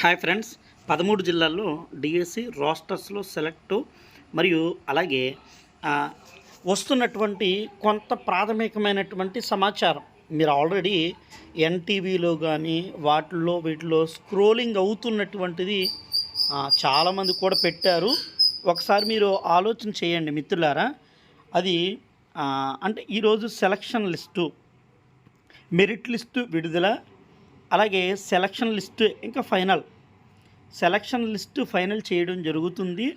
Hi friends. పదమూడు జిల్లాల్లో DSC రోస్టర్స్లో select మరియు అలాగే వస్తున్నటువంటి కొంత ప్రాథమికమైనటువంటి సమాచారం. మీరు ఆల్రెడీ ఎన్టీవీలో కానీ వాటిల్లో వీటిలో స్క్రోలింగ్ అవుతున్నటువంటిది చాలామంది కూడా పెట్టారు. ఒకసారి మీరు ఆలోచన చేయండి మిత్రులారా. అది అంటే ఈరోజు సెలక్షన్ లిస్టు మెరిట్ లిస్టు విడుదల అలాగే సెలక్షన్ లిస్ట్ ఇంకా ఫైనల్. సెలక్షన్ లిస్ట్ ఫైనల్ చేయడం జరుగుతుంది.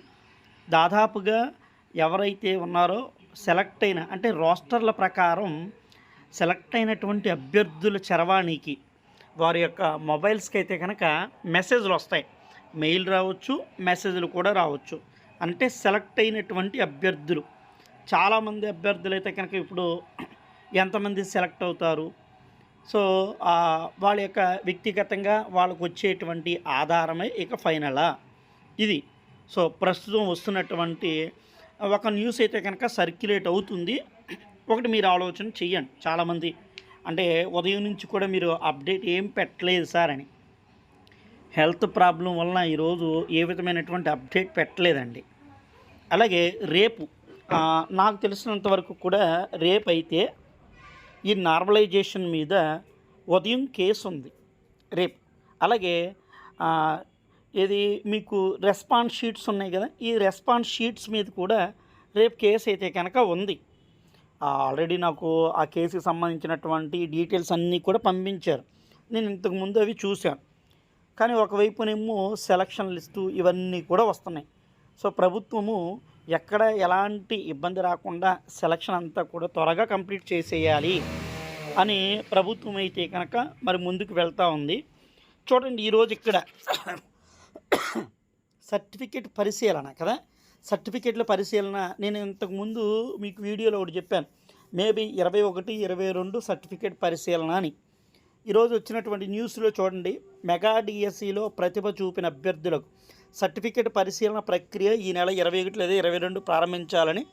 దాదాపుగా ఎవరైతే ఉన్నారో సెలెక్ట్ అయిన అంటే రోస్టర్ల ప్రకారం సెలెక్ట్ అయినటువంటి అభ్యర్థుల చరవాణికి వారి యొక్క మొబైల్స్కి అయితే కనుక మెసేజ్లు వస్తాయి. మెయిల్ రావచ్చు మెసేజ్లు కూడా రావచ్చు. అంటే సెలెక్ట్ అయినటువంటి అభ్యర్థులు. చాలామంది అభ్యర్థులు అయితే కనుక ఇప్పుడు ఎంతమంది సెలెక్ట్ అవుతారు? సో వాళ్ళ యొక్క వ్యక్తిగతంగా వాళ్ళకు వచ్చేటువంటి ఆధారమే ఇక ఫైనలా. ఇది. సో ప్రస్తుతం వస్తున్నటువంటి ఒక న్యూస్ అయితే కనుక సర్క్యులేట్ అవుతుంది. ఒకటి మీరు ఆలోచన చెయ్యండి చాలామంది. అంటే ఉదయం నుంచి కూడా మీరు అప్డేట్ ఏం పెట్టలేదు సార్ అని. హెల్త్ ప్రాబ్లం వలన ఈరోజు ఏ విధమైనటువంటి అప్డేట్ పెట్టలేదండి. అలాగే రేపు నాకు తెలిసినంత వరకు కూడా రేపు అయితే ఈ నార్మలైజేషన్ మీద ఉదయం కేసు ఉంది. రేపు. అలాగే ఇది మీకు రెస్పాన్స్ షీట్స్ ఉన్నాయి కదా ఈ రెస్పాన్స్ షీట్స్ మీద కూడా రేపు కేసు అయితే కనుక ఉంది. ఆల్రెడీ నాకు ఆ కేసుకి సంబంధించినటువంటి డీటెయిల్స్ అన్నీ కూడా పంపించారు. నేను ఇంతకుముందు అవి చూశాను. కానీ ఒకవైపునేమో సెలక్షన్ లిస్టు ఇవన్నీ కూడా వస్తున్నాయి. సో ప్రభుత్వము ఎక్కడ ఎలాంటి ఇబ్బంది రాకుండా సెలక్షన్ అంతా కూడా త్వరగా కంప్లీట్ చేసేయాలి అని ప్రభుత్వం అయితే కనుక మరి ముందుకు వెళ్తూ ఉంది. చూడండి ఈరోజు ఇక్కడ సర్టిఫికేట్ పరిశీలన కదా? సర్టిఫికేట్ల పరిశీలన నేను ఇంతకుముందు మీకు వీడియోలో ఒకటి చెప్పాను. మేబీ ఇరవై ఒకటి ఇరవై రెండు సర్టిఫికేట్ పరిశీలన అని. ఈరోజు వచ్చినటువంటి న్యూస్లో చూడండి మెగా డిఎస్సిలో ప్రతిభ చూపిన అభ్యర్థులకు సర్టిఫికేట్ పరిశీలన ప్రక్రియ ఈ నెల ఇరవై ఒకటి లేదా ఇరవై రెండు ప్రారంభించాలని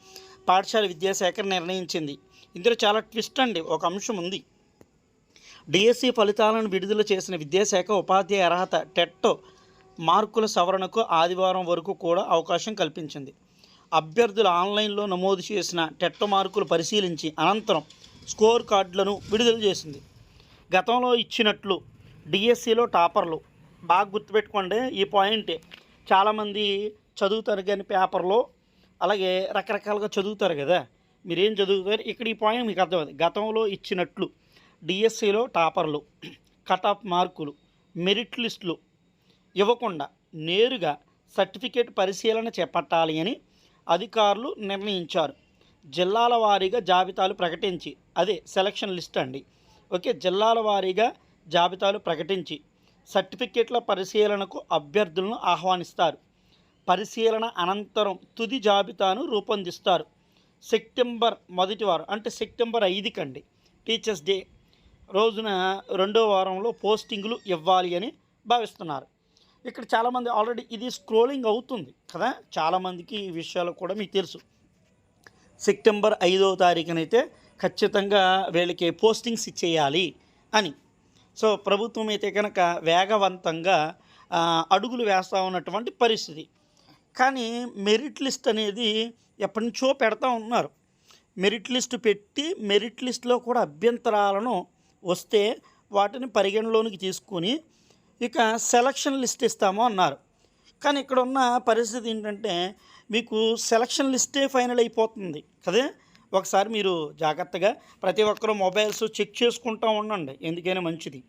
పాఠశాల విద్యాశాఖ నిర్ణయించింది. ఇందులో చాలా ట్విస్ట్ అండి. ఒక అంశం ఉంది. డిఎస్సి ఫలితాలను విడుదల చేసిన విద్యాశాఖ ఉపాధ్యాయ అర్హత టెట్టో మార్కుల సవరణకు ఆదివారం వరకు కూడా అవకాశం కల్పించింది. అభ్యర్థులు ఆన్లైన్లో నమోదు చేసిన టెట్టో మార్కులు పరిశీలించి అనంతరం స్కోర్ కార్డులను విడుదల చేసింది. గతంలో ఇచ్చినట్లు డిఎస్సిలో టాపర్లు బాగా గుర్తుపెట్టుకోండి ఈ పాయింటే చాలామంది చదువుతారు కానీ పేపర్లో అలాగే రకరకాలుగా చదువుతారు కదా. మీరేం చదువుతారు? ఇక్కడ ఈ పాయింట్ మీకు అర్థమైంది గతంలో ఇచ్చినట్లు డిఎస్సిలో టాపర్లు కట్ ఆఫ్ మార్కులు మెరిట్ లిస్టులు ఇవ్వకుండా నేరుగా సర్టిఫికేట్ పరిశీలన చేపట్టాలి అని అధికారులు నిర్ణయించారు. జిల్లాల వారీగా జాబితాలు ప్రకటించి అదే సెలక్షన్ లిస్ట్ అండి. ఓకే జిల్లాల వారీగా జాబితాలు ప్రకటించి సర్టిఫికేట్ల పరిశీలనకు అభ్యర్థులను ఆహ్వానిస్తారు. పరిశీలన అనంతరం తుది జాబితాను రూపొందిస్తారు. సెప్టెంబర్ మొదటి వారం అంటే సెప్టెంబర్ ఐదుకండి టీచర్స్ డే రోజున రెండో వారంలో పోస్టింగ్లు ఇవ్వాలి అని భావిస్తున్నారు. ఇక్కడ చాలామంది ఆల్రెడీ ఇది స్క్రోలింగ్ అవుతుంది కదా? చాలామందికి ఈ విషయాలు కూడా మీకు తెలుసు. సెప్టెంబర్ ఐదవ తారీఖునైతే ఖచ్చితంగా వీళ్ళకి పోస్టింగ్స్ ఇచ్చేయాలి అని. సో ప్రభుత్వం అయితే కనుక వేగవంతంగా అడుగులు వేస్తూ ఉన్నటువంటి పరిస్థితి. కానీ మెరిట్ లిస్ట్ అనేది ఎప్పటి నుంచో పెడతా ఉన్నారు. మెరిట్ లిస్ట్ పెట్టి మెరిట్ లిస్ట్లో కూడా అభ్యంతరాలను వస్తే వాటిని పరిగణలోనికి తీసుకొని ఇక సెలక్షన్ లిస్ట్ ఇస్తాము అన్నారు. కానీ ఇక్కడ ఉన్న పరిస్థితి ఏంటంటే మీకు సెలక్షన్ లిస్టే ఫైనల్ అయిపోతుంది కదే? ఒకసారి మీరు జాగ్రత్తగా ప్రతి ఒక్కరూ మొబైల్స్ చెక్ చేసుకుంటూ ఉండండి. ఎందుకైనా మంచిది.